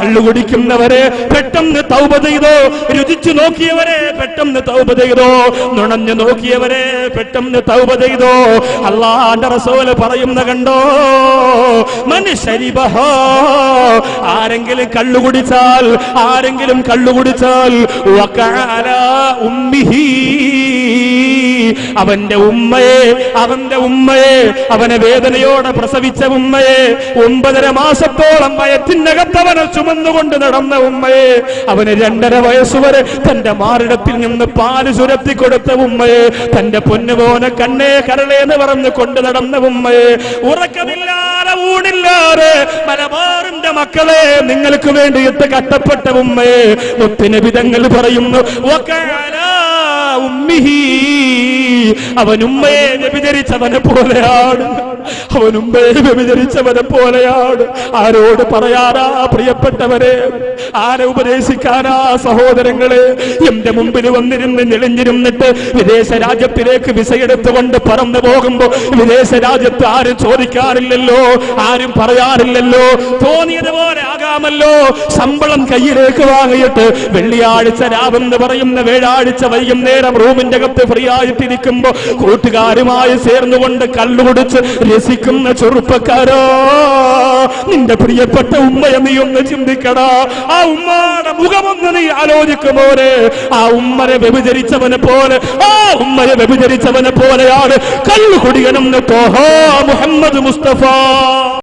കള്ളു കുടിക്കുന്നവരെ പെട്ടെന്ന് തൗപ ചെയ്തോ? രുചിച്ചു നോക്കിയവരെ പെട്ടെന്ന് തൗപ ചെയ്തോ? നുണഞ്ഞു നോക്കിയവരെ പെട്ടെന്ന് തൗപ ചെയ്തോ? അള്ളാന്റെ റസോൽ പറയുന്ന കണ്ടോ? മനുഷ്യരിബഹ ആരെങ്കിലും കള്ളുകുടിച്ചാൽ ആരെങ്കിലും കള്ളുകുടിച്ചാൽ ഉമ്മിഹി അവന്റെ ഉമ്മയെ അവന്റെ ഉമ്മയെ അവനെ വേദനയോടെ പ്രസവിച്ച ഉമ്മയെ ഒമ്പതര മാസത്തോളം വയറ്റിനകത്തവനെ ചുമന്നുകൊണ്ട് നടന്ന ഉമ്മയെ അവന് രണ്ടര വയസ്സുവരെ തന്റെ മാറിടത്തിൽ നിന്ന് പാൽ ചുരത്തി കൊടുത്ത ഉമ്മയെ തന്റെ പൊന്നുപോനെ കണ്ണേ കരളേ എന്ന് പറഞ്ഞ് കൊണ്ട് നടന്ന ഉമ്മയെ ഉറക്കമില്ലാതെ ഊണില്ലാതെ മലബാറിന്റെ മക്കളെ നിങ്ങൾക്ക് വേണ്ടി വേണ്ടിയിട്ട് കട്ടപ്പെട്ട ഉമ്മയെ മുത്തിനബിതങ്ങൾ പറയുന്നു ഉമ്മിഹീ ഉമ്മിഹി അവൻ ഉമ്മയെ വ്യഭിചരിച്ചവനെ പോലെയാണ്. അവൻ വ്യഭിചരിച്ചവനെ പോലെയാണ്. ആരോട് പറയാനാ പ്രിയപ്പെട്ടവരെ? ആരെ ഉപദേശിക്കാനാ സഹോദരങ്ങളെ? എന്റെ മുമ്പിൽ വന്നിരുന്ന് നിളിഞ്ഞിരുന്നിട്ട് വിദേശ രാജ്യത്തിലേക്ക് വിസയെടുത്തുകൊണ്ട് പറന്നു പോകുമ്പോ വിദേശ രാജ്യത്ത് ആരും ചോദിക്കാറില്ലല്ലോ ആരും പറയാറില്ലല്ലോ. തോന്നിയതുപോലെ ആകാമല്ലോ ശമ്പളം കയ്യിലേക്ക് വാങ്ങിയിട്ട് വെള്ളിയാഴ്ച രാവെന്ന് പറയുന്ന വ്യാഴാഴ്ച വൈകുന്നേരം റൂമിന്റെ അകത്ത് ഫ്രീ ആയിട്ടിരിക്കുമ്പോ കൂട്ടുകാരുമായി ചേർന്നുകൊണ്ട് കള്ളുകുടിച്ച് രസിക്കുന്ന ചെറുപ്പക്കാരോ നിന്റെ പ്രിയപ്പെട്ട ഉമ്മയെ നീ ഒന്ന് ചിന്തിക്കടാ. ആ ഉമ്മയുടെ മുഖമൊന്ന് നീ ആലോചിക്കുമോരെ ആ ഉമ്മനെ വ്യഭിചരിച്ചവനെ പോലെ ആ ഉമ്മയെ വ്യഭിചരിച്ചവനെ പോലെയാണ് കള്ളുകുടിയനെന്ന് തോഹ മുഹമ്മദ് മുസ്തഫ.